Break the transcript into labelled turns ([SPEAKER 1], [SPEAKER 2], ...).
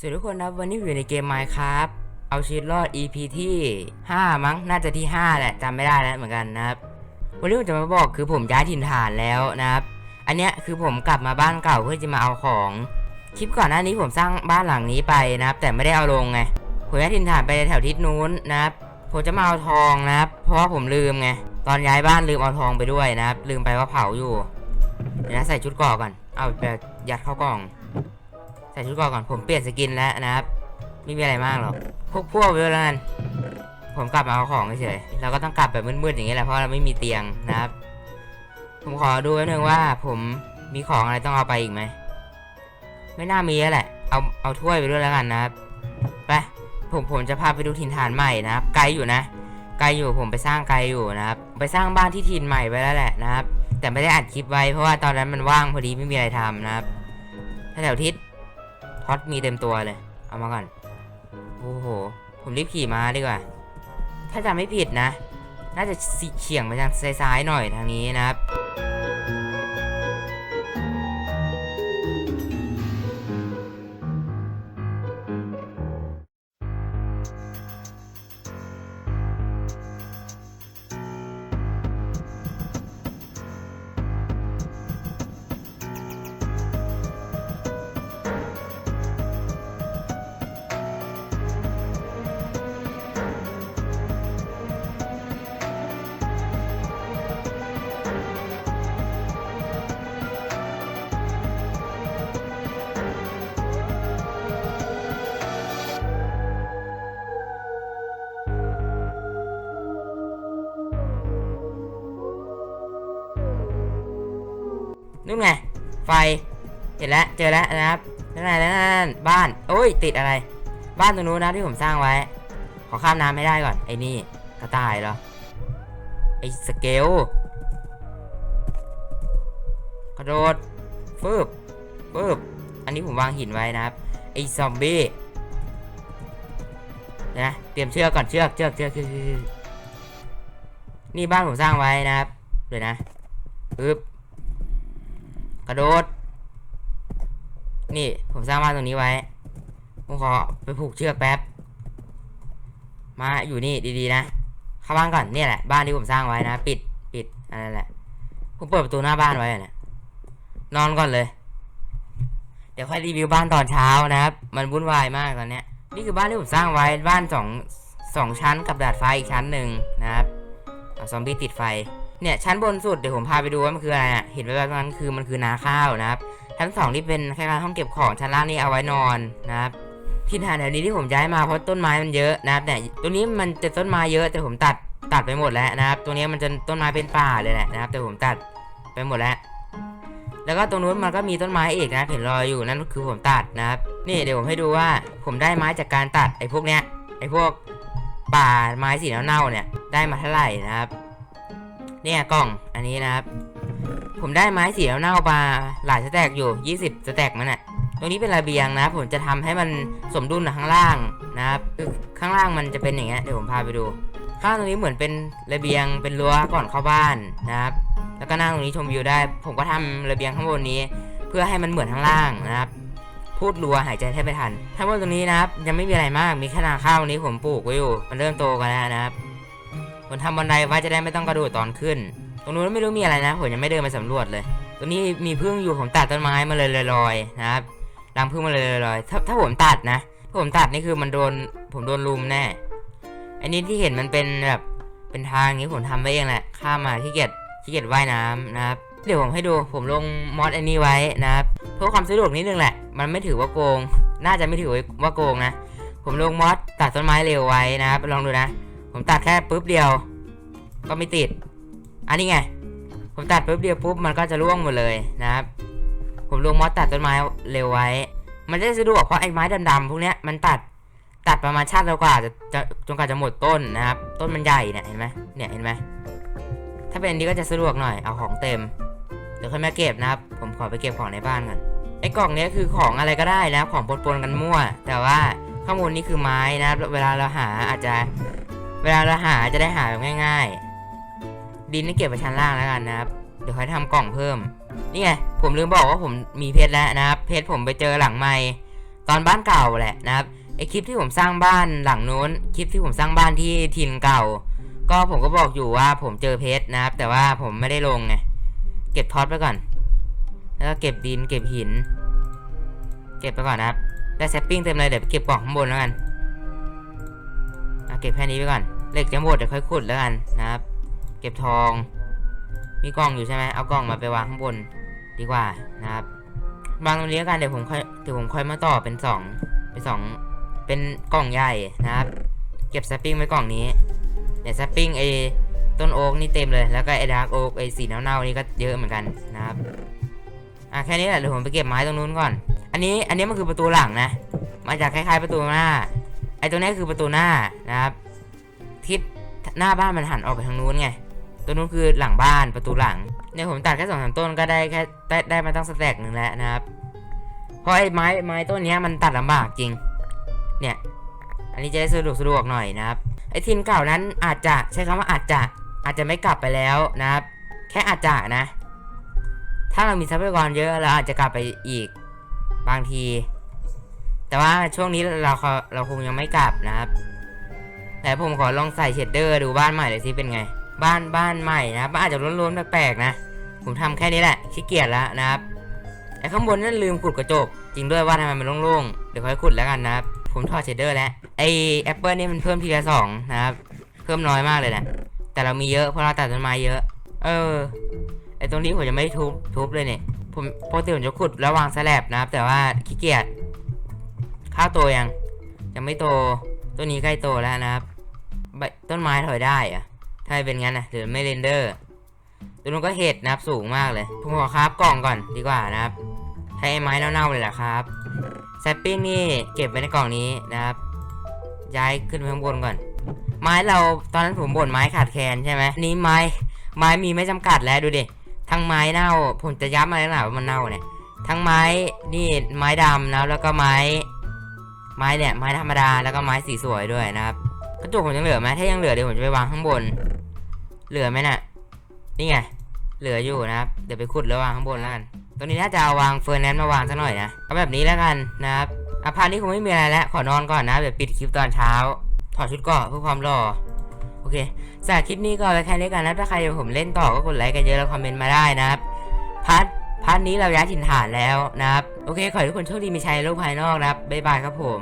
[SPEAKER 1] สวัสดีทุกคนครับ วันนี้อยู่ในเกม Minecraft เอาชีวิตรอด EP ที่ 5 มั้ง น่าจะที่ 5 แหละจำไม่ได้แล้วเหมือนกันนะครับ วันนี้ผมจะมาบอกคือผมย้ายถิ่นฐานแล้วนะครับ อันเนี้ยคือผมกลับมาบ้านเก่าเพื่อจะมาเอาของ คลิปก่อนหน้านี้ผมสร้างบ้านหลังนี้ไปนะครับ แต่ไม่ได้เอาลงไง ผมย้ายถิ่นฐานไปแถวทิศนู้นนะครับ ผมจะมาเอาทองนะครับ เพราะว่าผมลืมไง ตอนย้ายบ้านลืมเอาทองไปด้วยนะครับ ลืมไปว่าเผาอยู่เดี๋ยวนะใส่ชุดเกราะก่อน เอาไปยัดเข้ากล่อง ส่ชุดเกาะก่อนผมเปลี่ยนสกินแล้วนะครับ ไม่มีอะไรมากหรอกพวกพวกไปแล้วกันผมกลับมาเอาของเฉยเราก็ต้องกลับแบบมืดๆอย่างเงี้ยแหละเพราะเราไม่มีเตียงนะครับ ผมขอดูไว้หนึ่งว่าผมมีของอะไรต้องเอาไปอีกไหมไม่น่ามีแล้วแหละ เอาเอาถ้วยไปด้วยแล้วกันนะครับไปผมผมจะพาไปดูถิ่นฐานใหม่นะครับ ไกลอยู่นะ ไกลอยู่ผมไปสร้างไกลอยู่นะครับ ไปสร้างบ้านที่ถิ่นใหม่ไปแล้วแหละนะครับ แต่ไม่ได้อัดคลิปไว้เพราะว่าตอนนั้นมันว่างพอดีไม่มีอะไรทำนะครับแถวทิศ พอตมีเต็มตัวเลย เอามาก่อน โอ้โห ผมรีบขี่มาดีกว่า ถ้าจำไม่ผิดนะ น่าจะสิเฉียงไปทางซ้ายๆหน่อยทางนี้นะครับ นู่นไง ไฟ เห็นแล้ว เจอแล้วนะครับนั่นไงนั่นนั่นบ้าน โอ้ย ติดอะไร บ้านตรงนู้นนะที่ผมสร้างไว้ ขอข้ามน้ำไม่ได้ก่อน ไอ้นี่กระต่ายเหรอ ไอ้สเกล กระโดดฟืบฟืบอันนี้ผมวางหินไว้นะครับ ไอ้ซอมบี้นะเตรียมเชือกก่อนเชือกเชือกเชือกเชือกนี่บ้านผมสร้างไว้นะครับเดี๋ยวนะปึ๊บ กระโดด นี่ผมสร้างบ้านตรงนี้ไว้ ผมขอไปผูกเชือกแป๊บ มาอยู่นี่ดีๆนะ เข้าบ้านก่อนเนี่ยแหละ บ้านที่ผมสร้างไว้นะ ปิด ปิด อะไรแหละ ผมเปิดประตูหน้าบ้านไว้อะเนี่ยนอนก่อนเลย เดี๋ยวค่อยรีวิวบ้านตอนเช้านะครับ มันวุ่นวายมากตอนเนี้ย นี่คือบ้านที่ผมสร้างไว้ บ้านสองสองชั้นกับดาดฟ้าอีกชั้นหนึ่งนะครับเอาซอมบี้ติดไฟ เนี่ยชั้นบนสุดเดี๋ยวผมพาไปดูว่ามันคืออะไรอะเห็นไว้แบบนั้นคือมันคือนาข้าวนะครับชั้นสองที่เป็นคล้ายๆห้องเก็บของชั้นล่างนี่เอาไว้นอนนะครับที่ฐานแถวนี้ที่ผมย้ายมาเพราะต้นไม้มันเยอะนะครับเนี่ยตรงนี้มันจะต้นไม้เยอะแต่ผมตัดตัดไปหมดแล้วนะครับตรงนี้มันจะต้นไม้เป็นป่าเลยแหละนะครับ แต่ผมตัดไปหมดแล้ว แล้วก็ตรงนู้นมันก็มีต้นไม้อีกนะเห็นรอยอยู่นั่นคือผมตัดนะครับ นี่เดี๋ยวผมให้ดูว่าผมได้ไม้จากการตัดไอ้พวกเนี้ยไอ้พวกป่าไม้สีเน่าๆเนี่ยได้มาเท่าไหร่นะครับ เนี่ยกล่องอันนี้นะครับ ผมได้ไม้สีเน่าๆมาหลายสแต็กอยู่ 20สแต็กมันอะตรงนี้เป็นระเบียงนะ ผมจะทำให้มันสมดุลกับข้างล่างนะครับข้างล่างมันจะเป็นอย่างเงี้ยเดี๋ยวผมพาไปดู ข้างตรงนี้เหมือนเป็นระเบียงเป็นรั้วก่อนเข้าบ้านนะครับ แล้วก็นั่งตรงนี้ชมวิวได้ ผมก็ทำระเบียงข้างบนนี้ เพื่อให้มันเหมือนข้างล่างนะครับพูดรัวหายใจแทบไม่ทันข้างบนตรงนี้นะครับ ยังไม่มีอะไรมาก มีแค่นาข้าวนี้ผมปลูกไว้อยู่ มันเริ่มโตกันแล้วนะครับ ผมทำบันไดไว้จะได้ไม่ต้องกระโดดตอนขึ้น ตรงนู้นไม่รู้มีอะไรนะผมยังไม่เดินไปสำรวจเลย ตรงนี้มีพึ่งอยู่ผมตัดต้นไม้มาเลยลอยๆนะครับรังพึ่งมาเลยลอยๆถ้าถ้าผมตัดนะถ้าผมตัดนี่คือมันโดนผมโดนลุมแน่ อันนี้ที่เห็นมันเป็นแบบเป็นทางนี้ผมทำไว้เองแหละข้ามมาขี้เกียจขี้เกียจว่ายน้ำนะครับเดี๋ยวผมให้ดูผมลงมอดอันนี้ไว้นะครับเพื่อความสะดวกนิดนึงแหละ มันไม่ถือว่าโกง น่าจะไม่ถือว่าโกงนะ ผมลงมอดตัดต้นไม้เร็วไว้นะครับลองดูนะ ผมตัดแค่ปุ๊บเดียว ก็ไม่ติด อันนี้ไง ผมตัดปุ๊บเดียวปุ๊บมันก็จะร่วงหมดเลยนะครับ ผมลงมอสตัดต้นไม้เร็วไว้ มันจะได้สะดวกเพราะไอ้ไม้ดำๆพวกเนี้ยมันตัดตัดประมาณชาติแล้วกว่าจะจะจนกว่าจะหมดต้นนะครับ ต้นมันใหญ่เนี่ยเห็นไหมเนี่ยเห็นไหมถ้าเป็นนี้ก็จะสะดวกหน่อยเอาของเต็มเดี๋ยวค่อยมาเก็บนะครับ ผมขอไปเก็บของในบ้านก่อนไอ้กล่องนี้คือของอะไรก็ได้นะของปนๆกันมั่ว แต่ว่าข้างบนนี่คือไม้นะเวลาเราหาอาจจะ วลาเราหาจะได้หาแบบง่าย ๆ ดินนี่เก็บไว้ชั้นล่างแล้วกันนะครับ เดี๋ยวค่อยทำกล่องเพิ่ม นี่ไง ผมลืมบอกว่าผมมีเพชรแล้วนะครับ เพชรผมไปเจอหลังไม้ตอนบ้านเก่าแหละนะครับ ไอคลิปที่ผมสร้างบ้านหลังนู้น คลิปที่ผมสร้างบ้านที่ถิ่นเก่า ก็ผมก็บอกอยู่ว่าผมเจอเพชรนะครับ แต่ว่าผมไม่ได้ลงไง เก็บท็อตไปก่อน แล้วก็เก็บดิน เก็บหิน เก็บไปก่อนนะครับ ได้แซปปิ้งเต็มเลยเดี๋ยวไปเก็บกล่องข้างบนแล้วกันอะเก็บแค่นี้ไปก่อน เหล็กจะหมดเดี๋ยวค่อยขุดแล้วกันนะครับ เก็บทอง มีกล่องอยู่ใช่ไหมเอากล่องมาไปวางข้างบนดีกว่านะครับวางตรงนี้แล้วกันเดี๋ยวผมค่อยเดี๋ยวผมค่อยมาต่อเป็นสองเป็นสองเป็นกล่องใหญ่นะครับ เก็บแซปปิ้งไว้กล่องนี้เนี่ยแซปปิ้งไอต้นโอ๊กนี่เต็มเลยแล้วก็ไอ้ดาร์กโอ๊กไอ้สีเน่าๆนี่ก็เยอะเหมือนกันนะครับอะแค่นี้แหละเดี๋ยวผมไปเก็บไม้ตรงนู้นก่อน อันนี้อันนี้มันคือประตูหลังนะ มาจากคล้ายๆประตูหน้า ไอ้ตรงนี้คือประตูหน้านะครับ ทิศหน้าบ้านมันหันออกไปทางนู้นไงตัวนู้นคือหลังบ้านประตูหลังเนี่ยผมตัดแค่สองสามต้นก็ได้แค่ได้ไดมาตั้งสแต็กหนึ่งแล้วนะครับเพราะไอ้ไม้ไม้ต้นนี้มันตัดลำบากจริง เนี่ย อันนี้จะได้สะดวกสะดวกหน่อยนะครับ ไอ้ทินเก่านั้นอาจจะใช้คำว่าอาจจะอาจจะไม่กลับไปแล้วนะครับ แค่อาจจะนะ ถ้าเรามีทรัพยากรเยอะเราอาจจะกลับไปอีกบางที แต่ว่าช่วงนี้เราเราคงยังไม่กลับนะครับ แต่ผมขอลองใส่เชดเดอร์ดูบ้านใหม่เลยสิเป็นไง บ้านบ้านใหม่นะบ้านอาจจะล้วนๆแปลกๆนะ ผมทำแค่นี้แหละขี้เกียจแล้วนะครับไอ้ข้างบนนั่นลืมขุดกระจก จริงด้วยว่าทำไมมันโล่งๆเดี๋ยวค่อยขุดแล้วกันนะครับผมถอดเชดเดอร์แล้วไอแอปเปิลนี่มันเพิ่มทีละสองนะครับเพิ่มน้อยมากเลยนะแต่เรามีเยอะเพราะเราตัดต้นไม้เยอะ เออไอตรงนี้ผมจะไม่ทุบทุบเลยเนี่ยผมปกติผมจะขุดแล้ววางสแลบนะครับ แต่ว่าขี้เกียจข้าวโตยังยังไม่โตต้นนี้ใกล้โตแล้วนะครับ ต้นไม้ถอยได้อะถ้าเป็นงั้นนะหรือไม่เรนเดอร์ตัวนู้นก็เห็ดนะครับสูงมากเลยผมขอคราฟกล่องก่อนดีกว่านะครับใช้ไอ้ไม้เน่าๆเลยแหละครับแซปปิ้งนี่เก็บไว้ในกล่องนี้นะครับ ย้ายขึ้นไปข้างบนก่อน ไม้เราตอนนั้นผมบ่นไม้ขาดแคลนใช่ไหมนี้ไม้ไม้มีไม่จำกัดแล้วดูดิทั้งไม้เน่าผมจะย้ำมาแล้วนะว่ามันเน่าเนี่ยทั้งไม้นี่ไม้ดำนะแล้วก็ไม้ ไม้เนี่ยไม้ธรรมดาแล้วก็ไม้สีสวยด้วยนะครับ กระจกผมยังเหลือไหมถ้ายังเหลือเดี๋ยวผมจะไปวางข้างบน เหลือไหมน่ะ นี่ไง เหลืออยู่นะครับ เดี๋ยวไปขุดแล้ววางข้างบนแล้วกันตัวนี้น่าจะเอาวางเฟอร์แนนซ์มาวางซะหน่อยนะ เอาแบบนี้แล้วกันนะครับอาพาร์ทนี้คงไม่มีอะไรแล้ว ขอนอนก่อนนะ เดี๋ยวปิดคลิปตอนเช้า ถอดชุดก่อนเพื่อความหล่อโอเคสำหรับคลิปนี้ก็ไปแค่นี้กันนะ ถ้าใครอยากผมเล่นต่อก็กดไลค์กันเยอะแล้วคอมเมนต์มาได้นะครับพาร์ทพาร์ทนี้เราย้ายถิ่นฐานแล้วนะครับ โอเค ขอให้ทุกคนโชคดีมีชัยโลกภายนอกนะครับ บ๊ายบายครับผม